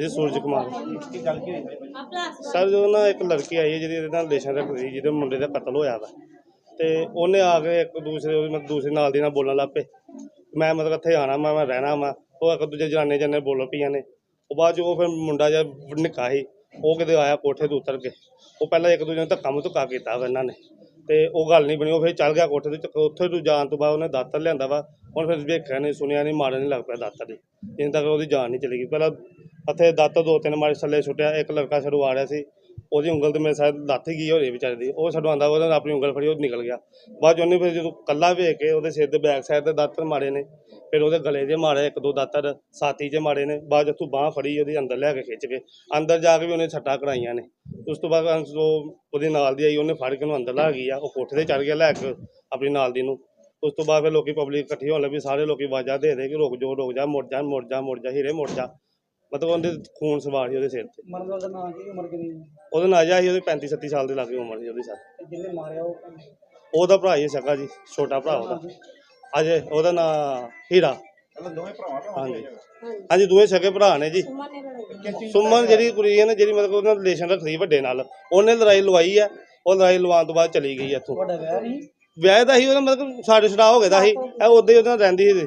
ਜੀ ਸੂਰਜ ਕੁਮਾਰ। ਕੀ ਗੱਲ ਕੀ ਹੋਈ ਸਰ, ਜਦੋਂ ਨਾ ਇੱਕ ਲੜਕੀ ਆਈ ਹੈ ਜਿਹਦੀ ਇਹਦੇ ਨਾਲ ਰਿਲੇਸ਼ਨ ਰੱਖਦੀ ਸੀ, ਜਿਹਦੇ ਮੁੰਡੇ ਦਾ ਕਤਲ ਹੋਇਆ ਵਾ। ਤੇ ਉਹਨੇ ਆ ਕੇ ਇੱਕ ਦੂਸਰੇ ਉਹਦੀ ਮਤਲਬ ਦੂਸਰੇ ਨਾਲ ਦੀ ਨਾਲ ਬੋਲਣ ਲੱਗ ਪਏ। ਮੈਂ ਮਤਲਬ ਇੱਥੇ ਆਣਾ ਮੈਂ ਮੈਂ ਰਹਿਣਾ ਵਾ। ਉਹ ਇੱਕ ਦੂਜੇ ਜਨਾਨੇ ਜਨੇ ਬੋਲੋ ਪਈਆਂ ਨੇ। ਉਹ ਬਾਅਦ ਚ ਉਹ ਫਿਰ ਮੁੰਡਾ ਜਿਹਾ ਨਿੱਕਾ ਸੀ, ਉਹ ਕਿਤੇ ਆਇਆ ਕੋਠੇ ਤੋਂ ਉਤਰ ਕੇ। ਉਹ ਪਹਿਲਾਂ ਇੱਕ ਦੂਜੇ ਨੂੰ ਧੱਕਾ ਮੁੱਕਾ ਕੀਤਾ ਵਾ ਇਹਨਾਂ ਨੇ। ਤੇ ਉਹ ਗੱਲ ਨਹੀਂ ਬਣੀ, ਉਹ ਫਿਰ ਚੱਲ ਗਿਆ ਕੋਠੇ ਤੇ ਉੱਥੇ ਤੋਂ ਜਾਣ ਤੋਂ ਬਾਅਦ ਉਹਨੇ ਦਾਤਰ ਲਿਆਂਦਾ ਵਾ। ਹੁਣ ਫਿਰ ਵੇਖਿਆ ਨਹੀਂ, ਸੁਣਿਆ ਨਹੀਂ, ਮਾਰਨ ਨਹੀਂ ਲੱਗ ਪਿਆ ਦਾਤਰ ਦੀ। ਜਿੰਨ ਤੱਕ ਉਹਦੀ ਜਾਨ ਨਹੀਂ ਚਲੀ ਗਈ। ਪਹਿਲਾਂ ਇੱਥੇ ਦਾਤਰ ਦੋ ਤਿੰਨ ਮਾਰੇ ਥੱਲੇ ਸੁੱਟਿਆ, ਇੱਕ ਲੜਕਾ ਛੜੂ ਆ ਰਿਹਾ ਸੀ। ਉਹਦੀ ਉਂਗਲ ਤੇ ਮੇਰੇ ਸ਼ਾਇਦ ਸਾਥ ਹੀ ਗਈ ਹੋਰੀ ਵਿਚਾਰੇ ਦੀ। ਉਹ ਛਡਵਾਉਂਦਾ ਉਹਨੇ ਆਪਣੀ ਉਂਗਲ ਫੜੀ, ਉਹ ਨਿਕਲ ਗਿਆ। ਬਾਅਦ 'ਚ ਉਹਨੇ ਫਿਰ ਜਦੋਂ ਕੱਲਾ ਵੇਖ ਕੇ ਉਹਦੇ ਸਿਰ ਦੇ ਬੈਕ ਸਾਈਡ ਤੇ ਦਾਤਰ ਮਾਰੇ ਨੇ, ਫਿਰ ਉਹਦੇ ਗਲੇ 'ਚ ਮਾਰੇ, ਇੱਕ ਦੋ ਦਾਤਰ ਸਾਥੀ 'ਚ ਮਾਰੇ ਨੇ, ਬਾਅਦ 'ਚ ਉੱਥੋਂ ਬਾਹ ਫੜੀ, ਉਹਦੀ ਅੰਦਰ ਲੈ ਕੇ ਖਿੱਚ ਕੇ। ਅੰਦਰ ਜਾ ਕੇ ਵੀ ਉਹਨੇ ਛੱਟਾਂ ਕਰਾਈਆਂ ਨੇ। ਉਸ ਤੋਂ ਬਾਅਦ ਅੰਸ- ਉਹ ਉਹਦੇ ਨਾਲ ਦੀ ਆਈ, ਉਹਨੇ ਫੜ ਕੇ ਉਹਨੂੰ ਅੰਦਰ ਲਾ ਗਈ ਆ, ਉਹ ਕੋਠੇ ਤੇ ਚੜ ਗਿਆ ਲੈ ਕੇ ਆਪਣੀ ਨਾਲ ਦੀ ਨੂੰ। ਉਸ ਤੋਂ ਬਾਅਦ ਫਿਰ ਲੋਕੀ ਪਬਲਿਕ ਇਕੱਠੀ ਹੋਣ ਲੱਗੀ, ਸਾਰੇ ਲੋਕੀ ਆਵਾਜ਼ਾਂ ਦੇ ਦੇ ਕਿ ਰੁਕ ਜਾ ਰੁਕ ਜਾ, ਮੁੜ ਜਾ ਮੁੜ ਜਾ ਮੁੜ ਜਾ, ਹੀਰੇ ਮੁੜ ਜਾ। ਮਤਲਬ ਉਹਦੇ ਖੂਨ ਸਵਾਰ ਸੀ ਉਹਦੇ ਸਿਰ ਤੇ। ਮਰਨ ਵਾਲਾ ਦਾ ਨਾਂ ਕੀ ਉਮਰ ਕਿੰਨੀ ਹੈ? ਉਹਦਾ ਨਾਜਾ ਸੀ ਉਹਦੇ 35 37 ਸਾਲ ਦੇ ਲਾਗੇ ਉਮਰ ਸੀ ਉਹਦੀ ਸਰ ਤੇ ਜਿਹਨੇ ਮਾਰਿਆ ਉਹ ਉਹਦਾ ਭਰਾ ਹੀ ਸਕਾ ਜੀ ਛੋਟਾ ਭਰਾ ਉਹਦਾ। ਅਜੇ ਉਹਦਾ ਨਾਂ ਹੀਰਾ। ਦੋਵੇਂ ਭਰਾਵਾਂ ਭਰਾਵਾਂ ਹਾਂਜੀ। ਹਾਂਜੀ ਦੋਵੇਂ ਸਕੇ ਭਰਾ ਨੇ ਜੀ। ਸੁਮਨ ਜਿਹੜੀ ਕੁੜੀ ਹੈ ਨਾ ਜਿਹੜੀ ਮਤਲਬ ਉਹਨਾਂ ਰਿਲੇਸ਼ਨ ਰੱਖਦੀ ਵੱਡੇ ਨਾਲ ਉਹਨੇ ਲੜਾਈ ਲਵਾਈ ਆ ਉਹ ਲੜਾਈ ਲਵਾਉਣ ਤੋਂ ਬਾਅਦ ਚਲੀ ਗਈ ਇੱਥੋਂ। ਤੁਹਾਡਾ ਵਿਆਹ ਨਹੀਂ? ਵਿਆਹ ਦਾ ਹੀ ਉਹਦਾ ਮਤਲਬ ਸਾਡੇ ਛੜਾ ਹੋ ਗਿਆ ਦਾ ਸੀ ਇਹ ਉਦੋਂ ਹੀ ਉਹਦੇ ਨਾਲ ਰਹਿੰਦੀ ਸੀ।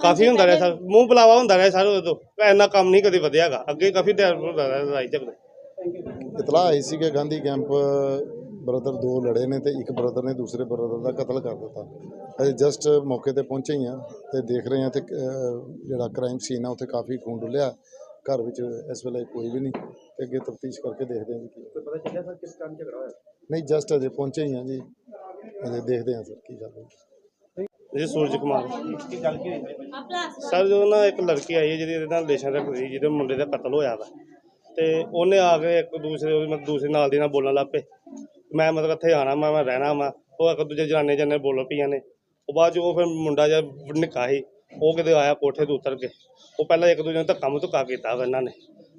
ਕਾਫੀ ਹੁੰਦਾ ਰਿਹਾ ਸਰ ਮੂੰਹ ਬੁਲਾਵਾ ਹੁੰਦਾ ਰਿਹਾ ਸਰ ਉਦੋਂ ਇੰਨਾ ਕੰਮ ਨਹੀਂ ਕਦੇ ਵਧਿਆਗਾ ਅੱਗੇ ਕਾਫੀ ਟਾਈਮ ਹੁੰਦਾ ਰਿਹਾ ਲੜਾਈ ਝਗੜੇ। ਥੈਂਕ ਯੂ ਇਤਲਾਹ ਆਈ ਸੀ ਕਿ ਗਾਂਧੀ ਕੈਂਪ ਬ੍ਰਦਰ ਦੋ ਲੜੇ ਨੇ ਤੇ ਇੱਕ ਬ੍ਰਦਰ ਨੇ ਦੂਸਰੇ ਬ੍ਰਦਰ ਦਾ ਕਤਲ ਕਰ ਦਿੱਤਾ। ਅਸੀਂ ਜਸਟ ਮੌਕੇ ਤੇ ਪਹੁੰਚੇ ਹੀ ਆ ਤੇ ਦੇਖ ਰਹੇ ਹਾਂ ਤੇ ਜਿਹੜਾ ਕ੍ਰਾਈਮ ਸੀਨ ਆ ਉੱਥੇ ਕਾਫੀ ਖੂਨ ਡੁੱਲਿਆ। ਘਰ ਵਿੱਚ ਇਸ ਵੇਲੇ ਕੋਈ ਵੀ ਨਹੀਂ ਤੇ ਅੱਗੇ ਤਫਤੀਸ਼ ਕਰਕੇ ਦੇਖਦੇ ਹਾਂ ਜੀ ਕੀ ਪਤਾ ਚੱਲਿਆ ਸਰ ਕਿਸ ਕਾਰਨ ਝਗੜਾ ਹੋਇਆ? ਨਹੀਂ ਜਸਟ ਅਜੇ ਪਹੁੰਚੇ ਹੀ ਆ ਜੀ ਅਜੇ ਦੇਖਦੇ ਹਾਂ ਸਰ ਕੀ ਗੱਲ ਹੋਈ। ਜੀ ਸੂਰਜ ਕੁਮਾਰ। ਕੀ ਗੱਲ ਕੀ ਹੋਈ ਭਾਈ ਸਰ ਜੋ ਨਾ ਇੱਕ ਲੜਕੀ ਆਈ ਹੈ ਜਿਹਦੀ ਇਹਦੇ ਨਾਲ ਰਿਲੇਸ਼ਨ ਰੱਖਦੀ ਸੀ ਜਿਹਦੇ ਮੁੰਡੇ ਦਾ ਕਤਲ ਹੋਇਆ ਵਾ ਤੇ ਉਹਨੇ ਆ ਕੇ ਇੱਕ ਦੂਸਰੇ ਉਹਦੀ ਮਤਲਬ ਦੂਸਰੇ ਨਾਲ ਦੀ ਨਾਲ ਬੋਲਣ ਲੱਗ ਪਏ। ਮੈਂ ਮਤਲਬ ਇੱਥੇ ਆਣਾ ਮੈਂ ਮੈਂ ਰਹਿਣਾ ਵਾ। ਉਹ ਇੱਕ ਦੂਜੇ ਜਨਾਨੇ ਜਨੇ ਬੋਲ ਪਈਆਂ ਨੇ। ਉਹ ਬਾਅਦ 'ਚ ਉਹ ਫਿਰ ਮੁੰਡਾ ਜਿਹਾ ਨਿੱਕਾ ਸੀ ਉਹ ਕਿਤੇ ਆਇਆ ਕੋਠੇ ਤੋਂ ਉਤਰ ਕੇ। ਉਹ ਪਹਿਲਾਂ ਇੱਕ ਦੂਜੇ ਨੂੰ ਧੱਕਾ ਮੁੱਕਾ ਕੀਤਾ ਵਾ ਇਹਨਾਂ ਨੇ।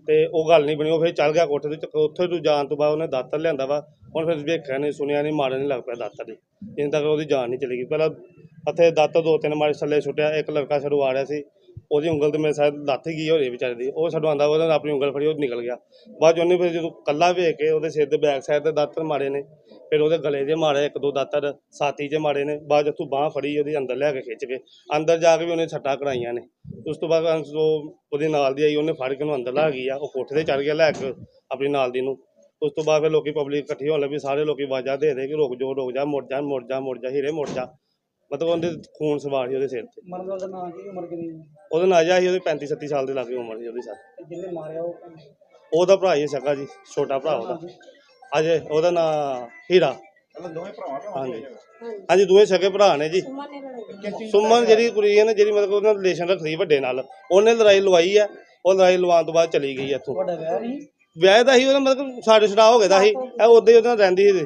ਤੇ ਉਹ ਗੱਲ ਨਹੀਂ ਬਣੀ ਉਹ ਫਿਰ ਚੱਲ ਗਿਆ ਕੋਠੇ ਤੇ ਉੱਥੇ ਤੋਂ ਜਾਣ ਤੋਂ ਬਾਅਦ ਉਹਨੇ ਦਾਤਰ ਲਿਆਂਦਾ ਵਾ। ਹੁਣ ਫਿਰ ਵੇਖਿਆ ਨਹੀਂ ਸੁਣਿਆ ਨਹੀਂ ਮਾਰਨ ਨਹੀਂ ਲੱਗ ਪਿਆ ਦਾਤਰ ਦੀ ਜਿੰਨ ਤੱਕ ਉਹਦੀ ਜਾਨ ਨਹੀਂ ਚਲੀ ਗਈ। ਪਹਿਲਾਂ ਇੱਥੇ ਦਾਤਰ ਦੋ ਤਿੰਨ ਮਾਰੇ ਥੱਲੇ ਸੁੱਟਿਆ ਇੱਕ ਲੜਕਾ ਛੜੂ ਆ ਰਿਹਾ ਸੀ। ਉਹਦੀ ਉਂਗਲ ਤੇ ਮੇਰੇ ਸਾਥ ਲੱਥ ਗਈ ਹੋਰੀ ਵਿਚਾਰੇ ਦੀ। ਉਹ ਛਡਵਾਉਂਦਾ ਉਹਨੇ ਆਪਣੀ ਉਂਗਲ ਫੜੀ, ਉਹ ਨਿਕਲ ਗਿਆ। ਬਾਅਦ 'ਚ ਉਹਨੇ ਫਿਰ ਜਦੋਂ ਕੱਲਾ ਵੇਖ ਕੇ ਉਹਦੇ ਸਿਰ ਦੇ ਬੈਕ ਸਾਈਡ ਤੇ ਦਾਤਰ ਮਾਰੇ ਨੇ, ਫਿਰ ਉਹਦੇ ਗਲੇ 'ਚ ਮਾਰੇ, ਇੱਕ ਦੋ ਦਾਤਰ ਸਾਥੀ 'ਚ ਮਾਰੇ ਨੇ। ਬਾਅਦ 'ਚ ਉੱਥੋਂ ਬਾਹ ਫੜੀ, ਉਹਦੀ ਅੰਦਰ ਲੈ ਕੇ ਖਿੱਚ ਕੇ। ਅੰਦਰ ਜਾ ਕੇ ਵੀ ਉਹਨੇ ਛੱਟਾਂ ਕਰਾਈਆਂ ਨੇ। ਉਸ ਤੋਂ ਬਾਅਦ ਜੋ ਉਹ ਉਹਦੇ ਨਾਲ ਦੀ ਆਈ, ਉਹਨੇ ਫੜ ਕੇ ਉਹਨੂੰ ਅੰਦਰ ਲਾ ਗਈ ਆ। ਉਹ ਕੋਠੇ ਤੇ ਚੜ ਗਿਆ ਲੈ ਕੇ ਆਪਣੀ ਨਾਲ ਦੀ ਨੂੰ। ਉਸ ਤੋਂ ਬਾਅਦ ਫਿਰ ਲੋਕੀ ਪਬਲਿਕ ਇਕੱਠੀ ਹੋਣ ਲੱਗੀ, ਸਾਰੇ ਲੋਕੀ ਆਵਾਜ਼ਾਂ ਦੇ ਦੇ ਕਿ ਰੁਕ ਜਾ ਰੁਕ ਜਾ, ਮੁੜ ਜਾ ਮੁੜ ਜਾ ਮੁੜ ਜਾ, ਹੀਰੇ ਮੁੜ ਜਾ। ਮਤਲਬ ਉਹਦੇ ਖੂਨ ਸਵਾਰ ਸੀ ਉਹਦੇ ਸਿਰ ਤੇ। ਮਰਨ ਵਾਲਾ ਦਾ ਨਾਂ ਕੀ ਉਮਰ ਕਿੰਨੀ ਹੈ? ਉਹਦਾ ਨਾਜਾ ਸੀ ਉਹਦੇ 35 37 ਸਾਲ ਦੇ ਲਾਗੇ ਉਮਰ ਸੀ ਉਹਦੀ ਸਰ ਤੇ ਜਿਹਨੇ ਮਾਰਿਆ ਉਹ ਉਹਦਾ ਭਰਾ ਹੀ ਸਕਾ ਜੀ ਛੋਟਾ ਭਰਾ ਉਹਦਾ। ਅਜੇ ਉਹਦਾ ਨਾਂ ਹੀਰਾ। ਹਾਂਜੀ। ਹਾਂਜੀ ਦੋਵੇਂ ਸਕੇ ਭਰਾ ਨੇ ਜੀ। ਸੁਮਨ ਜਿਹੜੀ ਕੁੜੀ ਹੈ ਨਾ ਜਿਹੜੀ ਮਤਲਬ ਉਹਨਾਂ ਰਿਲੇਸ਼ਨ ਰੱਖਦੀ ਵੱਡੇ ਨਾਲ। ਉਹਨੇ ਲੜਾਈ ਲਵਾਈ ਆ ਉਹ ਲੜਾਈ ਲਵਾਉਣ ਤੋਂ ਬਾਅਦ ਚਲੀ ਗਈ ਇੱਥੋਂ। ਤੁਹਾਡਾ ਵਿਆਹ ਨਹੀਂ? ਵਿਆਹ ਦਾ ਹੀ ਉਹਦਾ ਮਤਲਬ ਸਾਡੇ ਛੜਾ ਹੋ ਗਿਆ ਦਾ ਸੀ। ਇਹ ਉਦੋਂ ਹੀ ਉਹਦੇ ਨਾਲ ਰਹਿੰਦੀ ਸੀ।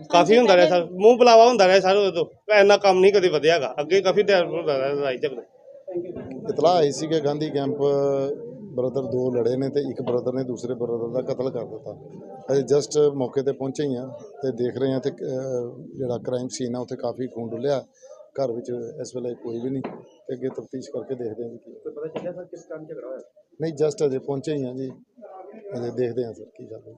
ਕਾਫੀ ਹੁੰਦਾ ਰਿਹਾ ਸਰ ਮੂੰਹ ਬੁਲਾਵਾ ਹੁੰਦਾ ਰਿਹਾ ਸਰ ਉਦੋਂ ਇੰਨਾ ਕੰਮ ਨਹੀਂ ਕਦੇ ਵਧਿਆਗਾ ਅੱਗੇ ਕਾਫੀ ਟਾਈਮ ਹੁੰਦਾ ਰਿਹਾ ਲੜਾਈ ਝਗੜੇ। ਥੈਂਕ ਯੂ ਇਤਲਾਹ ਆਈ ਸੀ ਕਿ ਗਾਂਧੀ ਕੈਂਪ ਬ੍ਰਦਰ ਦੋ ਲੜੇ ਨੇ ਤੇ ਇੱਕ ਬ੍ਰਦਰ ਨੇ ਦੂਸਰੇ ਬ੍ਰਦਰ ਦਾ ਕਤਲ ਕਰ ਦਿੱਤਾ। ਅਸੀਂ ਜਸਟ ਮੌਕੇ ਤੇ ਪਹੁੰਚੇ ਹੀ ਆ ਤੇ ਦੇਖ ਰਹੇ ਹਾਂ ਤੇ ਜਿਹੜਾ ਕ੍ਰਾਈਮ ਸੀਨ ਆ ਉੱਥੇ ਕਾਫੀ ਖੂਨ ਡੁੱਲਿਆ। ਘਰ ਵਿੱਚ ਇਸ ਵੇਲੇ ਕੋਈ ਵੀ ਨਹੀਂ ਤੇ ਅੱਗੇ ਤਫਤੀਸ਼ ਕਰਕੇ ਦੇਖਦੇ ਹਾਂ ਜੀ ਕੀ ਪਤਾ ਚੱਲਿਆ ਸਰ ਕਿਸ ਕਾਰਨ ਝਗੜਾ ਹੋਇਆ? ਨਹੀਂ ਜਸਟ ਅਜੇ ਪਹੁੰਚੇ ਹੀ ਆ ਜੀ। ਅਜੇ ਦੇਖਦੇ ਹਾਂ ਸਰ ਕੀ ਗੱਲ ਹੋਈ।